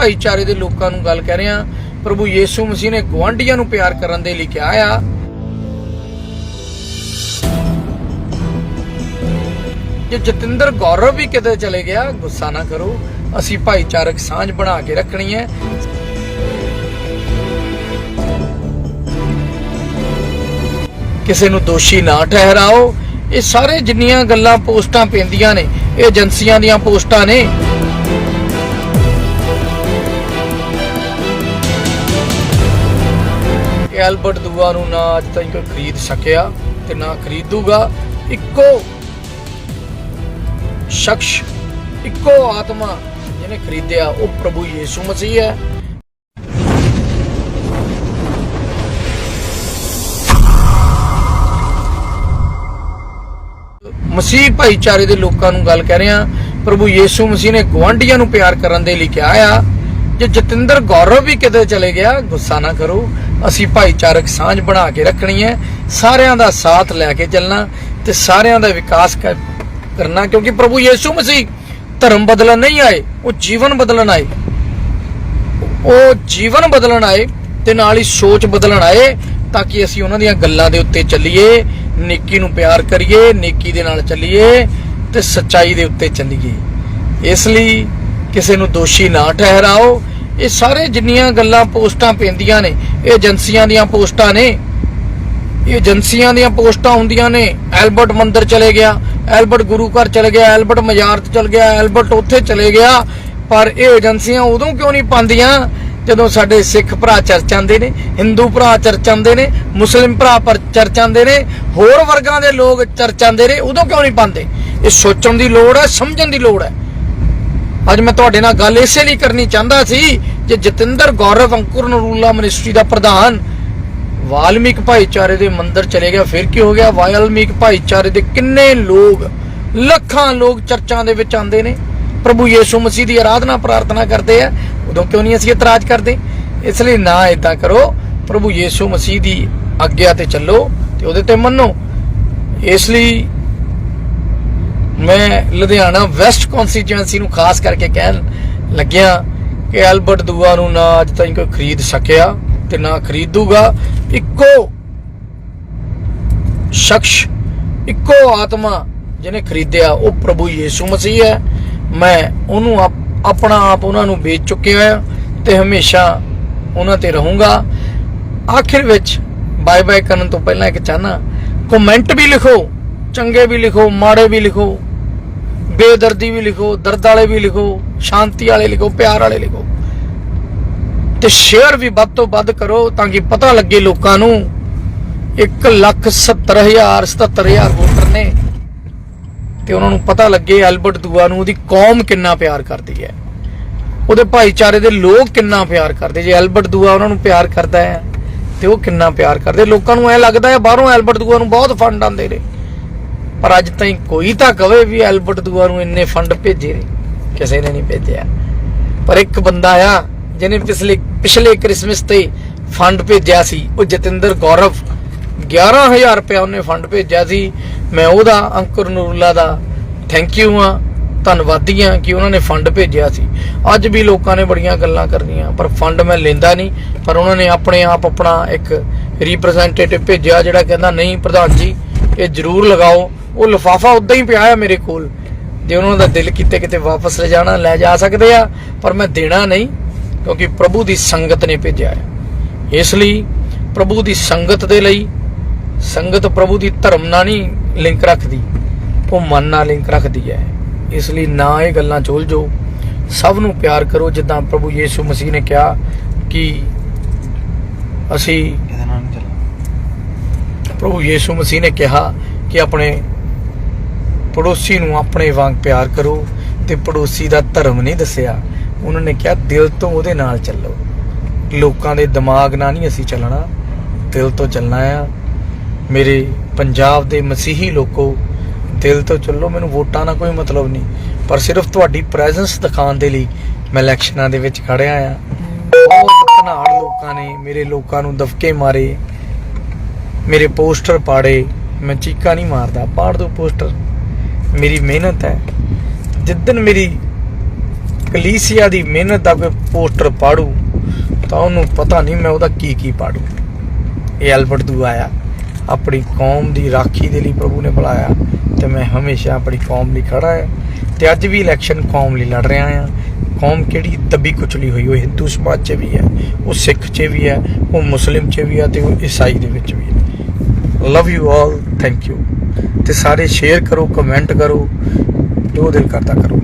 ਭਾਈਚਾਰੇ ਦੇ ਲੋਕਾਂ ਨੂੰ ਗੱਲ ਕਹਿ ਰਿਹਾ, ਪ੍ਰਭੂ ਯੀਸ਼ੂ ਮਸੀਹ ਨੇ ਗਵਾਂਢੀਆਂ ਨੂੰ ਪਿਆਰ ਕਰਨ ਦੇ ਲਈ ਕਿਹਾ ਆ। ਜੇ ਜਤਿੰਦਰ ਗੌਰਵ ਵੀ ਕਿਤੇ ਚਲੇ ਗਿਆ, ਗੁੱਸਾ ਨਾ ਕਰੋ, ਅਸੀਂ ਭਾਈਚਾਰਕ ਸਾਂਝ ਬਣਾ ਕੇ ਰੱਖਣੀ ਹੈ। ਕਿਸੇ ਨੂੰ ਦੋਸ਼ੀ ਨਾ ਠਹਿਰਾਓ, ਇਹ ਸਾਰੇ ਜਿੰਨੀਆਂ ਗੱਲਾਂ ਪੋਸਟਾਂ ਪੈਂਦੀਆਂ ਨੇ, ਇਹ ਏਜੰਸੀਆਂ ਦੀਆਂ ਪੋਸਟਾਂ ਨੇ। ਐਲਬਰਟ ਦੂਆ ਨੂੰ ਨਾ ਅੱਜ ਤਾਈਂ ਕੋਈ ਖਰੀਦ ਸਕਿਆ ਤੇ ਨਾ ਖਰੀਦੂਗਾ। ਇੱਕੋ ਸ਼ਖਸ, ਇੱਕੋ ਆਤਮਾ ਜਿਹਨੇ ਖਰੀਦਿਆ, ਉਹ ਪ੍ਰਭੂ ਯੀਸ਼ੂ ਮਸੀਹ ਹੈ। ਮਸੀਹ ਭਾਈਚਾਰੇ ਦੇ ਲੋਕਾਂ ਨੂੰ ਗੱਲ ਕਹਿ ਰਿਹਾ, ਪ੍ਰਭੂ ਯੀਸ਼ੂ ਮਸੀਹ ਨੇ ਗਵਾਂਢੀਆਂ ਨੂੰ ਪਿਆਰ ਕਰਨ ਦੇ ਲਈ ਕਿਹਾ ਆ। ਜੇ ਜਤਿੰਦਰ ਗੌਰਵ ਵੀ ਕਿਤੇ ਚਲੇ ਗਿਆ, ਗੁੱਸਾ ਨਾ ਕਰੋ। ਅਸੀਂ ਭਾਈਚਾਰਕ ਸਾਂਝ ਬਣਾ ਕੇ ਰੱਖਣੀ ਹੈ। ਸਾਰਿਆਂ ਦਾ ਸਾਥ ਲੈ ਕੇ ਚੱਲਣਾ ਤੇ ਸਾਰਿਆਂ ਦਾ ਵਿਕਾਸ ਕਰਨਾ, ਕਿਉਂਕਿ ਪ੍ਰਭੂ ਯੀਸ਼ੂ ਮਸੀਹ ਧਰਮ ਬਦਲਣ ਨਹੀਂ ਆਏ, ਉਹ ਜੀਵਨ ਬਦਲਣ ਆਏ। ਉਹ ਜੀਵਨ ਬਦਲਣ ਆਏ ਤੇ ਨਾਲ ਹੀ ਸੋਚ ਬਦਲਣ ਆਏ ਤਾਂ ਕਿ ਅਸੀਂ ਉਹਨਾਂ ਦੀਆਂ ਗੱਲਾਂ ਦੇ ਉੱਤੇ ਚੱਲੀਏ, ਨੇਕੀ ਨੂੰ ਪਿਆਰ ਕਰੀਏ, ਨੇਕੀ ਦੇ ਨਾਲ ਚੱਲੀਏ ਤੇ ਸੱਚਾਈ ਦੇ ਉੱਤੇ ਚੱਲੀਏ। ਇਸ ਲਈ ਕਿਸੇ ਨੂੰ ਦੋਸ਼ੀ ਨਾ ਠਹਿਰਾਓ ਇਹ ਸਾਰੇ ਜਿੰਨੀਆਂ ਗੱਲਾਂ ਪੋਸਟਾਂ ਪੈਂਦੀਆਂ ਨੇ, ਇਹ ਏਜੰਸੀਆਂ ਦੀਆਂ ਪੋਸਟਾਂ ਨੇ। ਇਹ ਏਜੰਸੀਆਂ ਦੀਆਂ ਪੋਸਟਾਂ ਹੁੰਦੀਆਂ ਨੇ। ਐਲਬਰਟ ਮੰਦਰ ਚਲੇ ਗਿਆ, ਐਲਬਰਟ ਗੁਰੂ ਘਰ ਚਲੇ ਗਿਆ, ਐਲਬਰਟ ਮਜ਼ਾਰਤ ਚਲ ਗਿਆ, ਐਲਬਰਟ ਉੱਥੇ ਚਲੇ ਗਿਆ। ਪਰ ਇਹ ਏਜੰਸੀਆਂ ਉਦੋਂ ਕਿਉਂ ਨਹੀਂ ਪਾਉਂਦੀਆਂ? ਜਦੋਂ ਸਾਡੇ ਸਿੱਖ ਭਰਾ ਚਰਚਾਂਦੇ ਨੇ, ਹਿੰਦੂ ਭਰਾ ਚਰਚਾਂਦੇ ਨੇ, ਮੁਸਲਿਮ ਭਰਾ ਪਰ ਚਰਚਾਂਦੇ ਨੇ, ਹੋਰ ਵਰਗਾਂ ਦੇ ਲੋਕ ਚਰਚਾਂਦੇ ਨੇ, ਉਦੋਂ ਕਿਉਂ ਨਹੀਂ ਪਾਉਂਦੇ? ਇਹ ਸੋਚਣ ਦੀ ਲੋੜ ਹੈ, ਸਮਝਣ ਦੀ ਲੋੜ ਹੈ। ਅੱਜ ਮੈਂ ਤੁਹਾਡੇ ਨਾਲ ਗੱਲ ਇਸੇ ਲਈ ਕਰਨੀ ਚਾਹੁੰਦਾ ਸੀ ਜੇ ਜਤਿੰਦਰ ਗੌਰਵ ਅੰਕੁਰ ਨਰੂਲਾ ਮਿਨਿਸਟਰੀ ਦਾ ਪ੍ਰਧਾਨ ਵਾਲਮੀਕ ਭਾਈਚਾਰੇ ਦੇ ਮੰਦਿਰ ਚਲੇ ਗਿਆ। ਫਿਰ ਕੀ ਹੋ ਗਿਆ? ਵਾਲਮੀਕ ਭਾਈਚਾਰੇ ਦੇ ਕਿੰਨੇ ਲੋਕ, ਲੱਖਾਂ ਲੋਕ ਚਰਚਾਂ ਦੇ ਵਿੱਚ ਆਉਂਦੇ ਨੇ। ਪ੍ਰਭੂ ਯੀਸ਼ੂ ਮਸੀਹ ਦੀ ਆਰਾਧਨਾ ਪ੍ਰਾਰਥਨਾ ਕਰਦੇ ਆ। ਉਦੋਂ ਕਿਉਂ ਨਹੀਂ ਅਸੀਂ ਇਤਰਾਜ਼ ਕਰਦੇ? ਇਸ ਲਈ ਨਾ ਇਦਾਂ ਕਰੋ। ਪ੍ਰਭੂ ਯੀਸ਼ੂ ਮਸੀਹ ਦੀ ਆਗਿਆ ਤੇ ਚੱਲੋ ਤੇ ਉਹਦੇ ਤੇ ਮੰਨੋ। ਇਸ ਲਈ ਮੈਂ ਲੁਧਿਆਣਾ ਵੈਸਟ ਕਨਸਟੀਚੁਐਂਸੀ ਨੂੰ ਖਾਸ ਕਰਕੇ ਕਹਿਣ ਲੱਗਿਆ ਕਿ ਐਲਬਰਟ ਦੂਆ ਨੂੰ ਨਾ ਅੱਜ ਤਾਈਂ ਕੋਈ ਖਰੀਦ ਸਕਿਆ ਤੇ ਨਾ ਖਰੀਦੂਗਾ। ਇੱਕੋ ਸ਼ਖਸ, ਇੱਕੋ ਆਤਮਾ ਜਿਹਨੇ ਖਰੀਦਿਆ, ਉਹ ਪ੍ਰਭੂ ਯੀਸ਼ੂ ਮਸੀਹ ਹੈ। ਮੈਂ ਉਹਨੂੰ ਆਪਣਾ ਆਪ ਉਹਨਾਂ ਨੂੰ ਵੇਚ ਚੁੱਕਿਆ ਹਾਂ ਤੇ ਹਮੇਸ਼ਾ ਉਹਨਾਂ ਤੇ ਰਹੂੰਗਾ। ਆਖਿਰ ਵਿੱਚ ਬਾਏ ਬਾਏ ਕਰਨ ਤੋਂ ਪਹਿਲਾਂ ਇੱਕ ਚਾਹਨਾ, ਕਮੈਂਟ ਵੀ ਲਿਖੋ, ਚੰਗੇ ਵੀ ਲਿਖੋ, ਮਾੜੇ ਵੀ ਲਿਖੋ। ਬੇਦਰਦੀ ਵੀ ਲਿਖੋ, ਦਰਦ ਵਾਲੇ ਵੀ ਲਿਖੋ, ਸ਼ਾਂਤੀ ਵਾਲੇ ਲਿਖੋ, ਪਿਆਰ ਵਾਲੇ ਲਿਖੋ। ਤੇ ਸ਼ੇਅਰ ਵੀ ਵੱਧ ਤੋਂ ਵੱਧ ਕਰੋ ਤਾਂ ਕਿ ਪਤਾ ਲੱਗੇ ਲੋਕਾਂ ਨੂੰ 170000 77000 ਵੋਟਰ ਨੇ। ਤੇ ਉਹਨਾਂ ਨੂੰ ਪਤਾ ਲੱਗੇ ਐਲਬਰਟ ਦੂਆ ਨੂੰ ਉਹਦੀ ਕੌਮ ਕਿੰਨਾ ਪਿਆਰ ਕਰਦੀ ਹੈ। ਉਹਦੇ ਭਾਈਚਾਰੇ ਦੇ ਲੋਕ ਕਿੰਨਾ ਪਿਆਰ ਕਰਦੇ। ਜੇ ਐਲਬਰਟ ਦੂਆ ਉਹਨਾਂ ਨੂੰ ਪਿਆਰ ਕਰਦਾ ਹੈ, ਤੇ ਉਹ ਕਿੰਨਾ ਪਿਆਰ ਕਰਦੇ। ਲੋਕਾਂ ਨੂੰ ਐ ਲੱਗਦਾ ਹੈ ਬਾਹਰੋਂ ਐਲਬਰਟ ਦੂਆ ਨੂੰ ਬਹੁਤ ਫੰਡ ਆਉਂਦੇ ਨੇ। ਪਰ ਅੱਜ ਤਾਈਂ ਕੋਈ ਤਾਂ ਕਵੇ ਵੀ ਐਲਬਰਟ ਦੂਆ ਨੂੰ ਇੰਨੇ ਫੰਡ ਭੇਜੇ, ਕਿਸੇ ਨੇ ਨਹੀਂ ਭੇਜਿਆ। ਪਰ ਇੱਕ ਬੰਦਾ ਆ ਜਿਹਨੇ ਪਿਛਲੇ ਪਿਛਲੇ ਕ੍ਰਿਸਮਸ ਤੇ ਫੰਡ ਭੇਜਿਆ ਸੀ, ਉਹ ਜਤਿੰਦਰ ਗੌਰਵ। 11000 ਰੁਪਇਆ ਉਹਨੇ ਫੰਡ ਭੇਜਿਆ ਸੀ। ਮੈਂ ਉਹਦਾ, ਅੰਕੁਰ ਨੂਰੁੱਲਾ ਦਾ ਥੈਂਕ ਯੂ ਆ ਧੰਨਵਾਦੀ ਆ ਕਿ ਉਹਨਾਂ ਨੇ ਫੰਡ ਭੇਜਿਆ ਸੀ। ਅੱਜ ਵੀ ਲੋਕਾਂ ਨੇ ਬੜੀਆਂ ਗੱਲਾਂ ਕਰਨੀਆਂ, ਪਰ ਫੰਡ ਮੈਂ ਲੈਂਦਾ ਨਹੀਂ। ਪਰ ਉਹਨਾਂ ਨੇ ਆਪਣੇ ਆਪ ਆਪਣਾ ਇੱਕ ਰਿਪਰੈਜ਼ੈਂਟੇਟਿਵ ਭੇਜਿਆ, ਜਿਹੜਾ ਕਹਿੰਦਾ, ਨਹੀਂ ਪ੍ਰਧਾਨ ਜੀ, ਇਹ ਜ਼ਰੂਰ ਲਗਾਓ। ਉਹ ਲਿਫਾਫਾ ਉਦਾਂ ਹੀ ਪਿਆ ਆ ਮੇਰੇ ਕੋਲ। ਜੇ ਉਹਨਾਂ ਦਾ ਦਿਲ ਕੀਤੇ ਕਿਤੇ ਵਾਪਸ ਲੈ ਜਾਣਾ ਲੈ ਜਾ ਸਕਦੇ ਆ ਪਰ ਮੈਂ ਦੇਣਾ ਨਹੀਂ ਕਿਉਂਕਿ ਪ੍ਰਭੂ ਦੀ ਸੰਗਤ ਨੇ ਭੇਜਿਆ ਹੈ ਇਸ ਲਈ ਪ੍ਰਭੂ ਦੀ ਸੰਗਤ ਦੇ ਲਈ ਸੰਗਤ ਪ੍ਰਭੂ ਦੀ ਧਰਮ ਨਾਲ ਨਹੀਂ ਲਿੰਕ ਰੱਖਦੀ ਉਹ ਮਨ ਨਾਲ ਲਿੰਕ ਰੱਖਦੀ ਹੈ। ਇਸ ਲਈ ਨਾ ਇਹ ਗੱਲਾਂ ਚੋਲ ਜੋ ਸਭ ਨੂੰ ਪਿਆਰ ਕਰੋ ਜਿੱਦਾਂ ਪ੍ਰਭੂ ਯੀਸ਼ੂ ਮਸੀਹ ਨੇ ਕਿਹਾ ਕਿ ਅਸੀਂ ਪ੍ਰਭੂ ਯੀਸ਼ੂ ਮਸੀਹ ਨੇ ਕਿਹਾ ਕਿ ਆਪਣੇ ਪੜੋਸੀ ਨੂੰ ਆਪਣੇ ਵਾਂਗ ਪਿਆਰ ਕਰੋ ਤੇ ਪੜੋਸੀ ਦਾ ਧਰਮ ਨਹੀਂ ਦੱਸਿਆ। ਉਹਨਾਂ ਨੇ ਕਿਹਾ, ਦਿਲ ਤੋਂ ਉਹਦੇ ਨਾਲ ਚੱਲੋ। ਲੋਕਾਂ ਦੇ ਦਿਮਾਗ ਨਾਲ ਨਹੀਂ ਅਸੀਂ ਚੱਲਣਾ। ਦਿਲ ਤੋਂ ਚੱਲਣਾ ਆ। ਮੇਰੇ ਪੰਜਾਬ ਦੇ ਮਸੀਹੀ ਲੋਕੋ, ਦਿਲ ਤੋਂ ਚੱਲੋ। ਮੈਨੂੰ ਵੋਟਾਂ ਨਾਲ ਕੋਈ ਮਤਲਬ ਨਹੀਂ। ਪਰ ਸਿਰਫ ਤੁਹਾਡੀ ਪ੍ਰੈਜ਼ੈਂਸ ਦਿਖਾਉਣ ਦੇ ਲਈ ਮੈਂ ਇਲੈਕਸ਼ਨਾਂ ਦੇ ਵਿੱਚ ਖੜਿਆ ਆ। ਬਹੁਤ ਘਨਾੜ ਲੋਕਾਂ ਨੇ ਮੇਰੇ ਲੋਕਾਂ ਨੂੰ ਦਫਕੇ ਮਾਰੇ। ਮੇਰੇ ਪੋਸਟਰ ਪਾੜੇ। ਮੈਂ ਚੀਕਾ ਨਹੀਂ ਮਾਰਦਾ। ਪਾੜ ਦੋ ਪੋਸਟਰ। ਮੇਰੀ ਮਿਹਨਤ ਹੈ। ਜਿੱਦਨ ਮੇਰੀ ਕਲੀਸਿਆ ਦੀ ਮਿਹਨਤ ਦਾ ਕੋਈ ਪੋਸਟਰ ਪਾੜੂ, ਤਾਂ ਉਹਨੂੰ ਪਤਾ ਨਹੀਂ ਮੈਂ ਉਹਦਾ ਕੀ ਕੀ ਪਾੜੂ। ਇਹ ਐਲਬਰਟ ਦੂ ਆਇਆ, ਆਪਣੀ ਕੌਮ ਦੀ ਰਾਖੀ ਦੇ ਲਈ ਪ੍ਰਭੂ ਨੇ ਬੁਲਾਇਆ ਤੇ ਮੈਂ ਹਮੇਸ਼ਾ ਆਪਣੀ ਕੌਮ ਲਈ ਖੜਾ ਹਾਂ ਤੇ ਅੱਜ ਵੀ ਇਲੈਕਸ਼ਨ ਕੌਮ ਲਈ ਲੜ ਰਿਹਾ ਹਾਂ। ਕੌਮ ਕਿਹੜੀ ਦੱਬੀ ਕੁਚਲੀ ਹੋਈ, ਉਹ ਹਿੰਦੂ ਸਮਾਜ 'ਚ ਵੀ ਹੈ, ਉਹ ਸਿੱਖ 'ਚ ਵੀ ਹੈ, ਉਹ ਮੁਸਲਿਮ 'ਚ ਵੀ ਹੈ ਤੇ ਉਹ ਈਸਾਈ ਦੇ ਵਿੱਚ ਵੀ ਹੈ। Love you all thank you ਤੇ ਸਾਰੇ ਸ਼ੇਅਰ ਕਰੋ ਕਮੈਂਟ ਕਰੋ ਜੋ ਦਿਲ ਕਰਦਾ ਕਰੋ।